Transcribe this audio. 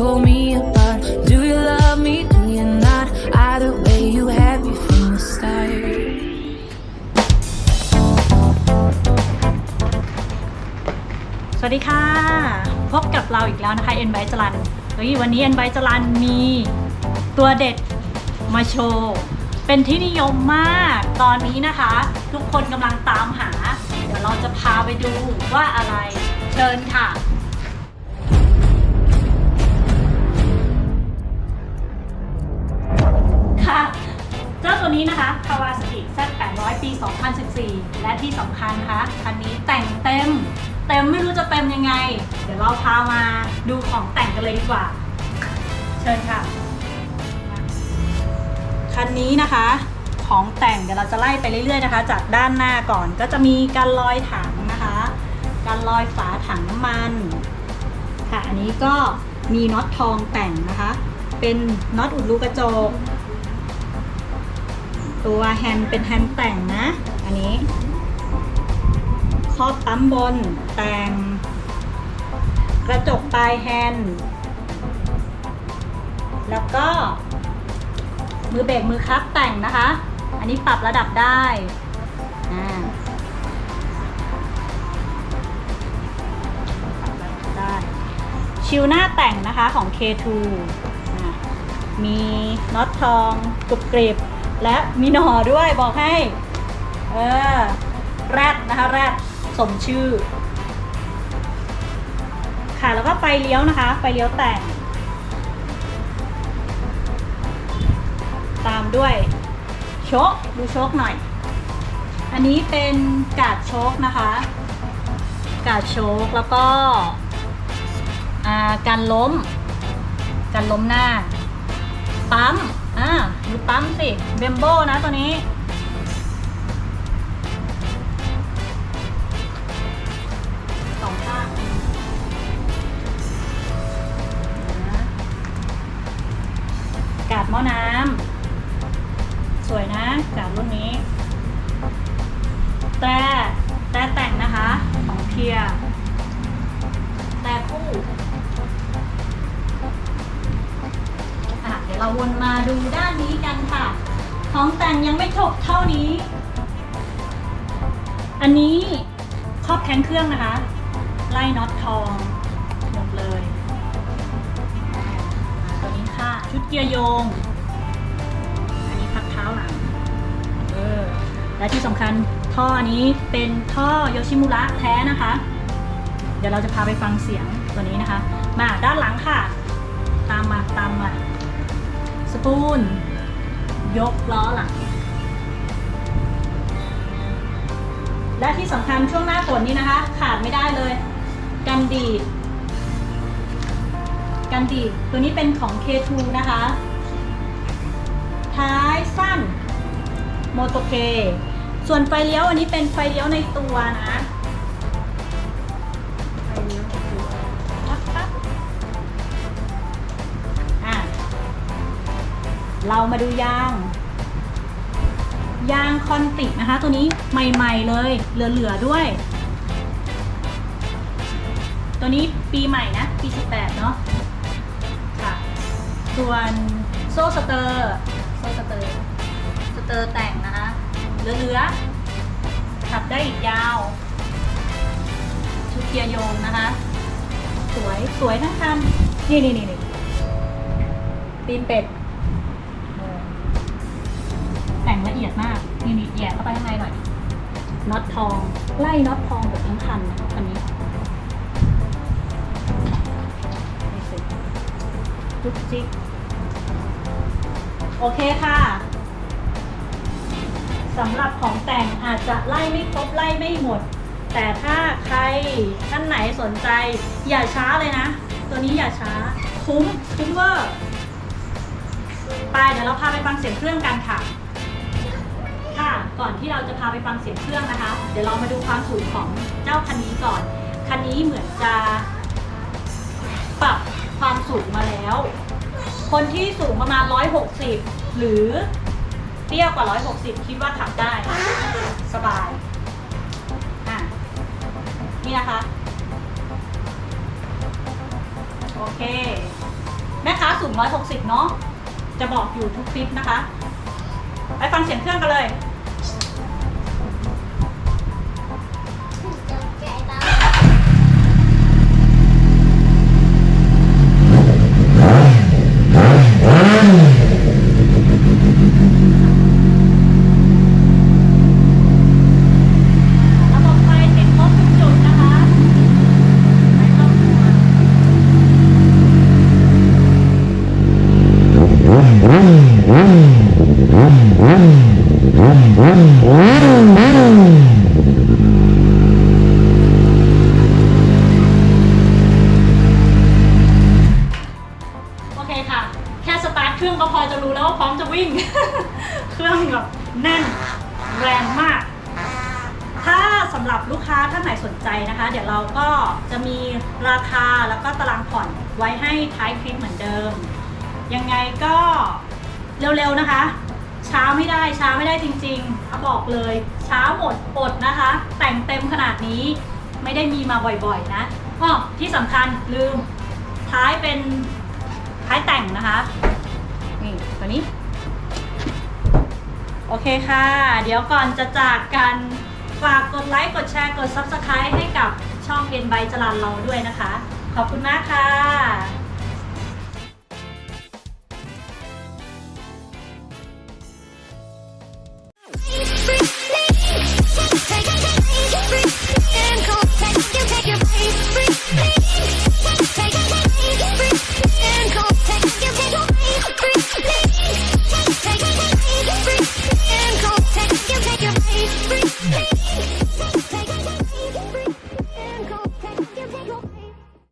pull me apart. Do you love me? Do you not? Either way, you had me from the start. สวัสดีค่ะ พบกับเราอีกแล้วนะคะเอ็นไบจรันเฮ้ยวันนี้เอ็นไบจรันมีตัวเด็ดมาโชว์ เป็นที่นิยมมาก ตอนนี้นะคะ ทุกคนกำลังตามหา เดี๋ยวเราจะพาไปดูว่าอะไรเชิญค่ะค่ะ เต็มไม่รู้จะเต็มยังไง เดี๋ยวเราพามาดูของแต่งกันเลยดีกว่า เชิญค่ะ คันนี้นะคะ ของแต่งเดี๋ยวเราจะไล่ไปเรื่อยๆนะคะ จากด้านหน้าก่อนก็จะมีการลอยถังนะคะ การลอยฝาถังน้ำมัน ค่ะ อันนี้ก็มีน็อตทองแต่งนะคะ เป็นน็อตอุดรูกระจก ตัวแฮนด์เป็นแฮนด์แต่งนะ อันนี้ รอบปั๊มบน แต่ง กระจกปลายแฮนด์แล้วก็ มือเบรกมือคลับแต่งนะคะ อันนี้ปรับระดับได้ได้ชิวหน้าแต่งนะคะของ K2 มีน็อตทองกรุบกริบ และมีหน่อด้วยบอกให้ เออ แรดนะคะ แรด สมชื่อ ค่ะแล้วก็ไฟเลี้ยวนะคะ ไฟเลี้ยวแต่งตามด้วยโชคดูโชคหน่อย อันนี้เป็นกาดโชคนะคะ กาดโชคแล้วก็การล้ม การล้มหน้า ปั๊มอ่าดูปั๊มสิเบมโบนะตัวนี้ หม้อน้ำสวยนะกาดรุ่นนี้แต่แต่แต่งนะคะ ของเทียแต่คู่อะเดี๋ยวเราวนมาดูด้านนี้กันค่ะ ของแต่งยังไม่จบเท่านี้ อันนี้ครอบแทงเครื่องนะคะ ไล่น็อตทอง ชุดเกียร์โยง อันนี้พักเท้าหลัง เออ และที่สำคัญท่ออันนี้เป็นท่อโยชิมุระแท้นะคะ เดี๋ยวเราจะพาไปฟังเสียงตัวนี้นะคะ มาด้านหลังค่ะ ตามมาตามมา สปูน ยกล้อหลัง และที่สำคัญช่วงหน้าฝนนี้นะคะ ขาดไม่ได้เลย กันดีด กันดีดตัวนี้เป็นของ K2 นะคะ ท้ายสั้นโมโตเค ส่วนไฟเลี้ยวอันนี้เป็นไฟเลี้ยวในตัวนะเลี้ยวในตัวปั๊บปั๊บอะเรามาดูยาง ยางคอนติกนะคะ ตัวนี้ใหม่ ๆ เลย เหลือ ๆ ด้วย ตัวนี้ปีใหม่นะ ปี 18 เนาะ ส่วนโซ่สเตอร์โซ่สเตอร์สเตอร์แต่งนะคะเลือๆขับได้อีกยาว ชุดเกียร์โยงนะคะ สวยสวยทั้งคันนี่นี่นี่นี่ตีนเป็ดแต่งละเอียดมาก นี่นี่แย่เข้าไปข้างในหน่อยน็อตทอง ไล่น็อตทองแบบทั้งคันนะคันนี้นี่สิจุกจิก โอเคค่ะสำหรับของแต่งอาจจะไล่ไม่ครบไล่ไม่หมด แต่ถ้าใครท่านไหนสนใจ อย่าช้าเลยนะ ตัวนี้อย่าช้า คุ้มคุ้มเวอร์ไปเดี๋ยวเราพาไปฟังเสียงเครื่องกันค่ะ ค่ะก่อนที่เราจะพาไปฟังเสียงเครื่องนะคะ เดี๋ยวเรามาดูความสูงของเจ้าคันนี้ก่อน คันนี้เหมือนจะปรับความสูงมาแล้ว คนที่สูงประมาณ 160 หรือเตี้ยกว่า 160 คิดว่าขับได้ สบาย อะ นี่นะคะ โอเค แม่ค้าสูง 160 เนาะจะบอกอยู่ทุกคลิปนะคะ ไปฟังเสียงเครื่องกันเลย โอเคค่ะ แค่สตาร์ทเครื่องก็พอจะรู้แล้วว่าพร้อมจะวิ่ง เครื่องแบบแน่นแรงมาก ถ้าสำหรับลูกค้าท่านไหนสนใจนะคะ เดี๋ยวเราก็จะมีราคาแล้วก็ตารางผ่อนไว้ให้ท้ายคลิปเหมือนเดิม ยังไงก็เร็วๆนะคะ ช้าไม่ได้ช้าไม่ได้จริงๆเอาบอกเลย ช้าหมดอดนะคะ แต่งเต็มขนาดนี้ไม่ได้มีมาบ่อยๆนะอ้อที่สำคัญลืมท้ายเป็นท้ายแต่งนะคะนี่ตัวนี้ โอเคค่ะ เดี๋ยวก่อนจะจากกันฝากกดไลค์กดแชร์กด Subscribe ให้กับช่องเรียนใบจรันเราด้วยนะคะ ขอบคุณมากค่ะ